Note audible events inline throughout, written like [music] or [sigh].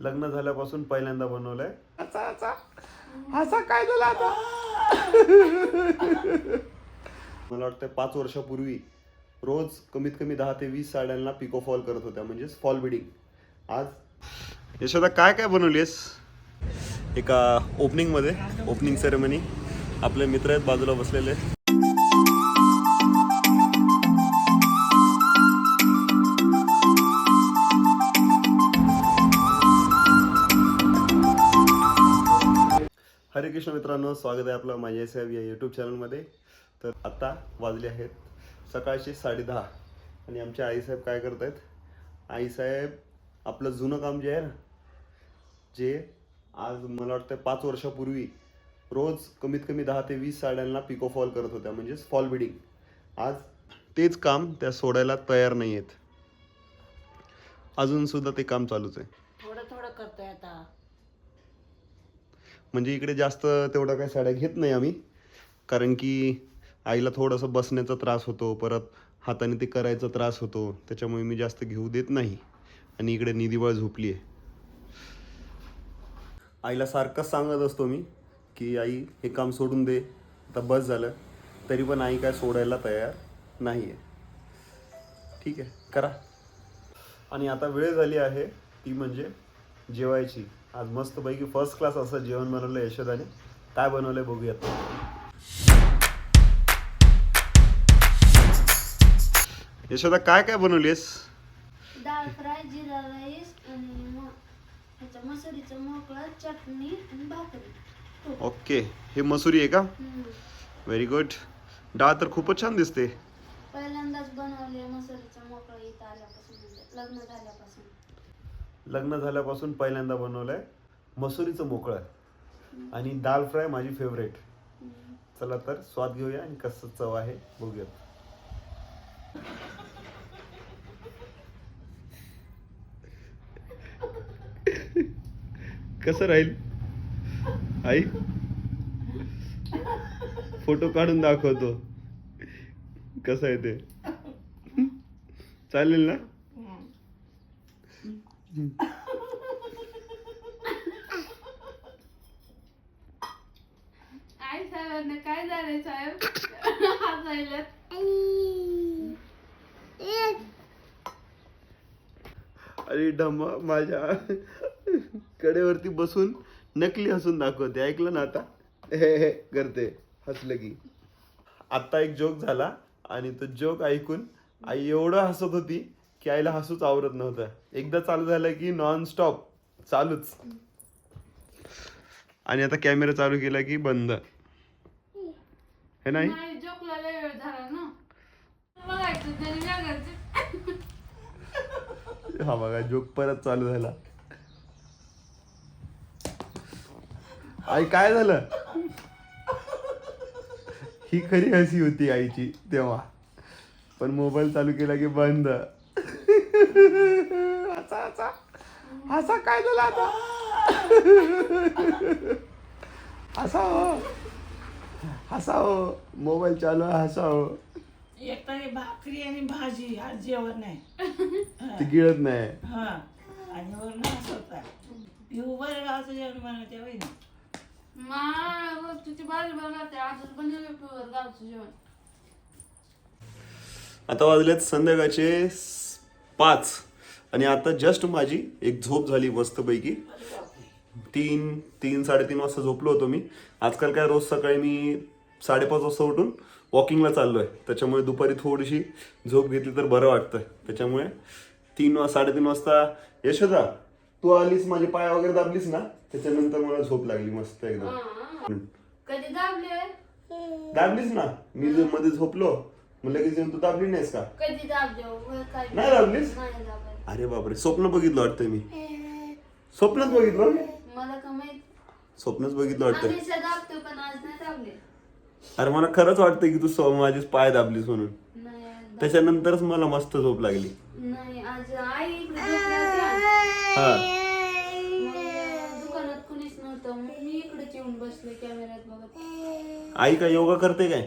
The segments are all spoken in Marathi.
लग्न झाल्यापासून पहिल्यांदा बनवलंय. असा असा असा काय झाला आता? मला वाटतं पाच वर्षापूर्वी रोज कमीत कमी दहा ते वीस साड्यांना पिको फॉल करत होत्या म्हणजेच फॉल बिडिंग आज यशोदा काय काय बनवलीस एका ओपनिंगमध्ये ओपनिंग सेरेमनी आपले मित्र आहेत बाजूला बसलेले. हरे कृष्ण मित्रांनो स्वागत आहे आपलं माझ्या साहेब या यूट्यूब चॅनलमध्ये तर आता वाजले आहेत सकाळचे साडेदहा आणि आमचे आईसाहेब काय करत आहेत आईसाहेब आपलं जुनं काम जे आहे ना जे आज मला वाटतं पाच वर्षापूर्वी रोज कमीत कमी दहा ते वीस साड्यांना पिको फॉल करत होत्या म्हणजेच फॉल बिडिंग आज तेच काम त्या सोडायला तयार नाही आहेत अजून सुद्धा ते काम चालूच आहे. थोडं थोडं करतोय आता. म्हणजे इकडे जास्त तेवढं काही साड्या घेत नाही आम्ही. कारण की आईला थोडंसं बसण्याचा त्रास होतो परत हाताने ते करायचा त्रास होतो त्याच्यामुळे मी जास्त घेऊ देत नाही. आणि इकडे निधीबळ झोपली आहे आईला सारखंच सांगत असतो मी की आई हे काम सोडून दे आता बस झालं. तरी पण आई काय सोडायला तयार नाही आहे ठीक आहे करा. आणि आता वेळ झाली आहे ती म्हणजे जेवायची. आज मस्तपैकी फर्स्ट क्लास असं जेवण बनवलं यशोदाने. काय बनवलंय बघूयात. यशोदा काय काय बनवलीस डाळ फ्राय जिरा राईस आणि मसुरीचं मोकळं चटणी आणि भाकरी. ओके. हे मसुरी आहे का. व्हेरी गुड डाळ तर खूपच छान दिसते. पहिल्यांदाच बनवले मसुरीचं मोकळं इथं आल्यापासून म्हणजे लग्न झाल्यापासून. लग्न झाल्यापासून पहिल्यांदा बनवलंय. मसुरीचं मोकळं आणि दाल फ्राय माझी फेवरेट. चला तर स्वाद घेऊया आणि कसं चव आहे बघूयात. कसं राहील? आई? फोटो काढून दाखवतो. कसं आहे ते? चालेल ना? साहेबांना काय झालंय साहेब? हसायला अरे डम्मा माझ्या कडेवरती बसून नकली हसून दाखवते. ऐकलं ना आता? हे हे करते. हसलं की. आता एक जोक झाला आणि तो जोक ऐकून आई एवढं हसत होती की आईला हसूच आवरत नव्हतं. एकदा चालू झालं की नॉन स्टॉप चालूच. आणि आता कॅमेरा चालू केला की बंद. हे नाही? नाही जोकला लय वेळ झाला ना. बघायचं तरी. बघायचं हा बघा जोक परत चालू झाला. आई काय झालं? ही खरी हसी होती आईची तेव्हा. पण मोबाईल चालू केला की बंद. असा असा असा काय झाला आता? असा हो हसा हो मोबाईल चालू आहे, हसा हो एक तरी भाकरी आणि भाजी आज जेवण नाही. [laughs] ती गिळत नाही. हा. आणि वरण होता. बरं गावचं जेवण बनवते होई ना. मा तुझी भाजी बनवते. आजच बनवले प्युअर गावचं जेवण. आता वाजलेत संध्याकाळचे स- पाच. आणि आता जस्ट माझी एक झोप झाली मस्तपैकी. तीन तीन साडेतीन वाजता झोपलो होतो मी. आजकाल काय रोज सकाळी मी साडेपाच वाजता उठून वॉकिंगला चाललोय. त्याच्यामुळे दुपारी थोडीशी झोप घेतली तर बरं वाटतं त्याच्यामुळे तीन वा साडेतीन वाजता यशोदा तू आलीस माझे पाय वगैरे दाबलीस ना? त्याच्यानंतर मला झोप लागली मस्त एकदम. दाबलीस ना? मी जर मध्ये झोपलो. मग लगेच येऊन तू दाबली नाहीस का? नाही दाबलीस? अरे बापरे स्वप्न बघितलं वाटतं मी. स्वप्नच बघितलं? स्वप्नच बघितलं वाटतं अरे मला खरंच वाटतं की तू स्व- माझे पाय दाबलीस म्हणून. नाही आज दाब- त्याच्यानंतरच मला मस्त झोप लागली. नाही आज आई इकडे झोपली होती आज. हा. मग दुकानात कुणीच नव्हतं मग मी इकडेच येऊन बसले कॅमेऱ्यात बघत. आई काय योगा करते काय?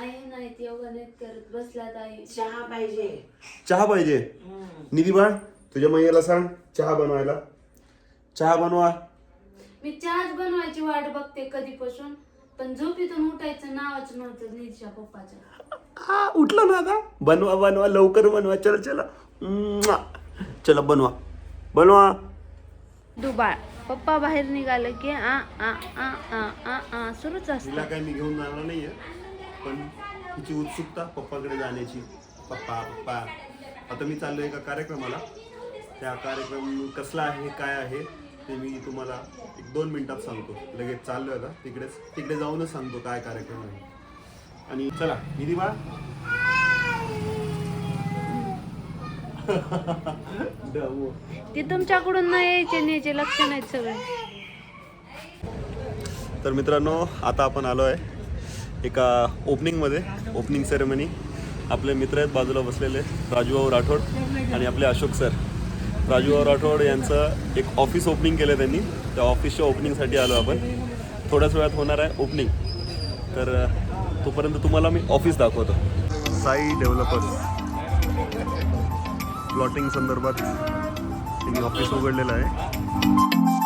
आई नाही ती योगा नाही करत. बसल्यात आई. चहा पाहिजे. चहा पाहिजे. हम्म. निधी बाळ तुझ्या मैयाला सांग चहा बनवायला. चहा बनवा. मी चहाच बनवायची वाट बघते कधीपासून. पण झोपेतून उठायचं नावाचं नव्हतं निधीच्या पप्पाच्या हा उठलो ना आता. बनवा बनवा लवकर बनवा. चला चला. म्वा. चला बनवा. बनवा. दुबाळ. पप्पा बाहेर निघालं की आ आ आ आ आ आ सुरूच असतं. तिला काही मी घेऊन जाणार नाहीये. पण तिची उत्सुकता पप्पाकडे जाण्याची. पप्पा पप्पा. आता मी चाललोय एका कार्यक्रमाला. त्या कार्यक्रम कसला आहे काय आहे ते मी तुम्हाला दोन मिनिटात सांगतो. लगेच चाललोय आता. तिकडेच तिकडे जाऊनच सांगतो काय कार्यक्रम आहे. आणि चला निधी बा [laughs] डबो. ते तुमच्याकडून न यायचे न्यायचे लक्ष नाहीत सगळे. तर मित्रांनो आता आपण आलो आहे एका ओपनिंगमध्ये ओपनिंग सेरेमनी आपले मित्र आहेत बाजूला बसलेले राजूभाऊ राठोड आणि आपले अशोक सर. राजूभाऊ राठोड यांचं एक ऑफिस ओपनिंग केलं त्यांनी. त्या ऑफिसच्या ओपनिंगसाठी आलो आपण. थोड्याच वेळात होणार आहे ओपनिंग. तर तोपर्यंत तुम्हाला मी ऑफिस दाखवतो. साई डेव्हलपर्स. प्लॉटिंग संदर्भात त्यांनी ऑफिस उघडलेलं आहे.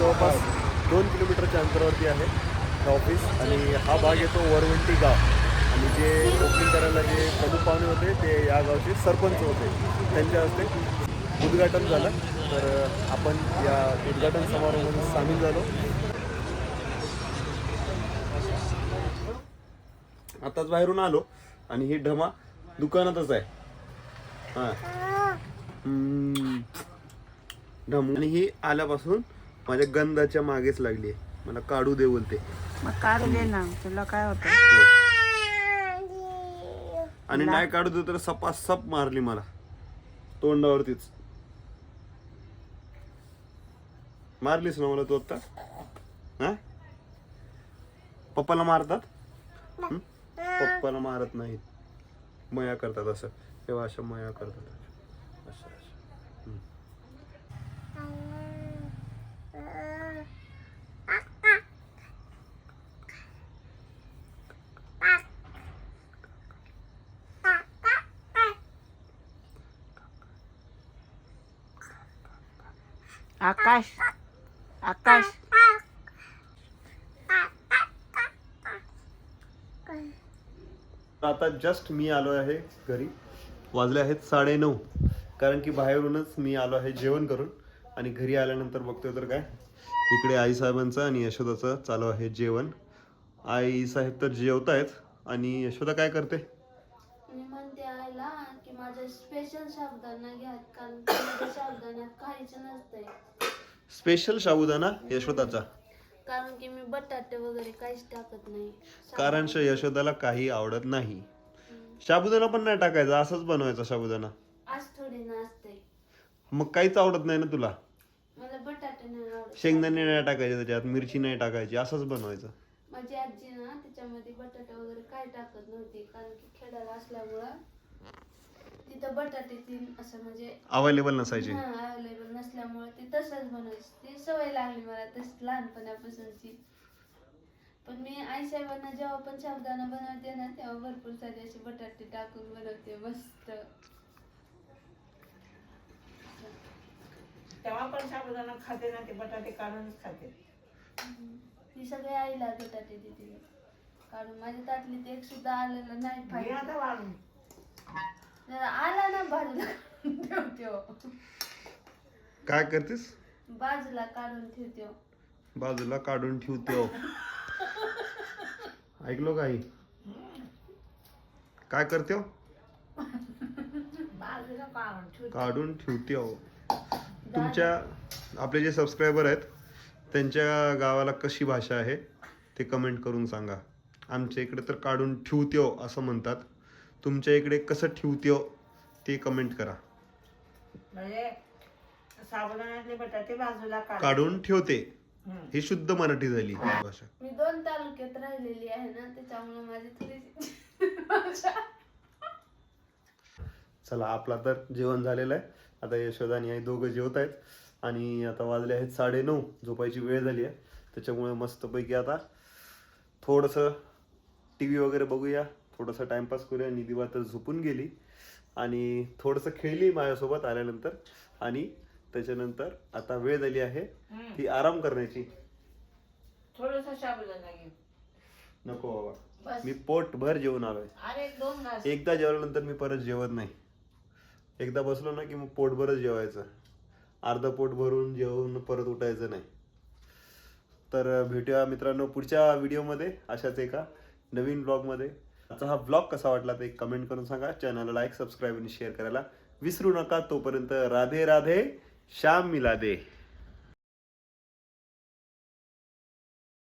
जवळपास दोन किलोमीटरच्या अंतरावरती आहे हा ऑफिस आणि हा भाग येतो वरवंटी गाव. आणि जे ओपनिंग करायला जे प्रमुख पाहुणे होते ते या गावचे सरपंच होते. त्यांच्या हस्ते उद्घाटन झालं. तर आपण या उद्घाटन समारोहामध्ये सामील झालो. आताच बाहेरून आलो आणि ही ढमा दुकानातच आहे. हां. हम्म. ढमू. आणि ही आल्यापासून माझ्या गंधाच्या मागेच लागली मला काढू दे बोलते. मग काढू दे ना तुला काय होतं? आणि नाही काढू दे तर सपासप मारली मला. तोंडावरतीच. मारलीस ना मला तू आता? हा? पप्पाला मारतात? हं? पप्पाला मारत नाहीत. मया करतात असं. तेव्हा अशा मया करतात असं असं हं. आकाश. आकाश. आता जस्ट मी आलो आहे घरी. वाजले आहेत साडे नऊ कारण की बाहेरूनच मी आलो आहे जेवण करून. आणि घरी आल्यानंतर बघतोय तर काय? इकडे आई साहेबांचं आणि यशोदाचं चालू आहे जेवण. आई साहेब तर जेवत आहेत आणि यशोदा काय करते मी म्हणते आईला की माझं स्पेशल साबुदाणा घ्या कारण साबुदाण्यात काहीच नसतंय. स्पेशल साबुदाणा यशोदाचा. कारण की मी बटाटे वगैरे काहीच टाकत नाही. कारण श- यशोदाला काही आवडत नाही. साबुदाणा पण नाही टाकायचा असंच बनवायचा साबुदाणा. आज थोडी नसते मग काहीच आवडत नाही ना तुला? मला बटाटे नाही आवडत. शेंगदाणे नाही टाकायचे त्याच्यात मिरची नाही टाकायची असंच बनवायचं. माझी आजी ना त्याच्यामध्ये बटाटे वगैरे काय टाकत नव्हती कारण की खेड्याला असल्यामुळं तिथं बटाटे ती असं म्हणजे अवेलेबल नसायचे. अवेलेबल नसल्यामुळे ती तसंच बनवायची. ती सवय लागली मला तशी लहानपणापासूनची. पण मी आई साहेबांना जेव्हा पण साबुदाणा बनवते ना तेव्हा भरपूर सारे असे बटाटे टाकून बनवते मस्त. तेव्हा पण साबुदाणा खाते ना ते बटाटे काढूनच खाते. ती सगळे आईला बटाटे देते. कारण माझ्या ताटलीत एक सुद्धा आलेलं नाही आता वाढून. आला ना बाजूला ठेवते हो. काय करतेस बाजूला काढून ठेवते हो. बाजूला काढून ठेवते ऐकलो काही काय करते हो? बाजूला काढून ठेवते. काढून ठेवते हो तुमच्या आपले जे सबस्क्रायबर आहेत त्यांच्या गावाला कशी भाषा आहे ते कमेंट करून सांगा आमच्या इकडे तर काढून ठेवत्यो असं म्हणतात तुमच्या इकडे कसं ठेवत्यो ते कमेंट करा. म्हणजे साबुदाण्यातले बटाटे बाजूला काढ काढून ठेवते. हम्म. ही शुद्ध मराठी झाली. भाषा. मी दोन तालुक्यात राहिलेली आहे ना त्याच्यामुळे माझी भाषा चला आपला तर जेवण झालेलं आहे. आता यशोदा आणि आई दोघं जेवत आहेत. आणि आता वाजले आहेत साडे नऊ झोपायची वेळ झाली आहे. त्याच्यामुळे मस्तपैकी आता थोडंसं टी व्ही वगैरे बघूया. थोडंसं टाइमपास करूया. निधिबा तर झोपून गेली. आणि थोडंसं खेळली माझ्यासोबत आल्यानंतर. आणि त्याच्यानंतर आता वेळ झाली आहे. ती आराम करण्याची. थोडंसं साबुदाणा घे नको बाबा. मी पोटभर जेवून आलोय. अरे दोन घास. एकदा जेवल्यानंतर मी परत जेवत नाही. एकदा बसलो ना की मग पोटभरच जेवायचं. अर्ध पोट भरून जेवून परत उठायचं नाही. तर भेटूया मित्रांनो पुढच्या व्हिडिओमध्ये अशाच एका नवीन ब्लॉगमध्ये आजचा हा ब्लॉग कसा वाटला ते कमेंट करून सांगा. चॅनलला लाईक सबस्क्राईब आणि शेअर करायला विसरू नका. तोपर्यंत राधे राधे श्याम मिला दे